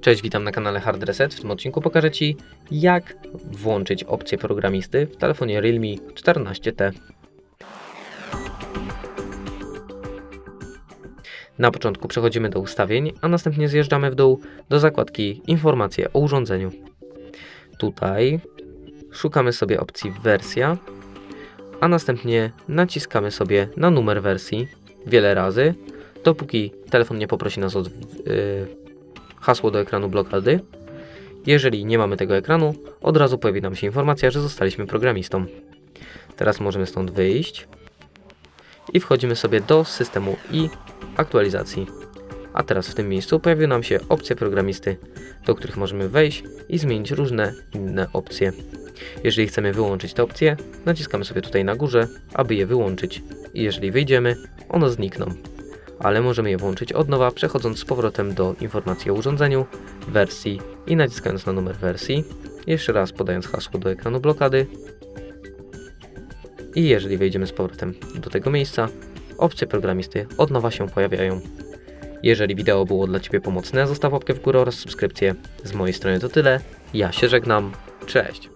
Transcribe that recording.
Cześć, witam na kanale Hard Reset. W tym odcinku pokażę Ci, jak włączyć opcję programisty w telefonie Realme 14T. Na początku przechodzimy do ustawień, a następnie zjeżdżamy w dół do zakładki Informacje o urządzeniu. Tutaj szukamy sobie opcji Wersja, a następnie naciskamy sobie na numer wersji wiele razy, dopóki telefon nie poprosi nas o yy, hasło do ekranu blokady. Jeżeli nie mamy tego ekranu, od razu pojawi nam się informacja, że zostaliśmy programistą. Teraz możemy stąd wyjść i wchodzimy sobie do systemu i aktualizacji. A teraz w tym miejscu pojawią nam się opcje programisty, do których możemy wejść i zmienić różne inne opcje. Jeżeli chcemy wyłączyć te opcje, naciskamy sobie tutaj na górze, aby je wyłączyć. I jeżeli wyjdziemy, one znikną ale możemy je włączyć od nowa, przechodząc z powrotem do informacji o urządzeniu, wersji i naciskając na numer wersji. Jeszcze raz podając hasło do ekranu blokady. I jeżeli wejdziemy z powrotem do tego miejsca, opcje programisty od nowa się pojawiają. Jeżeli wideo było dla Ciebie pomocne, zostaw łapkę w górę oraz subskrypcję. Z mojej strony to tyle. Ja się żegnam. Cześć!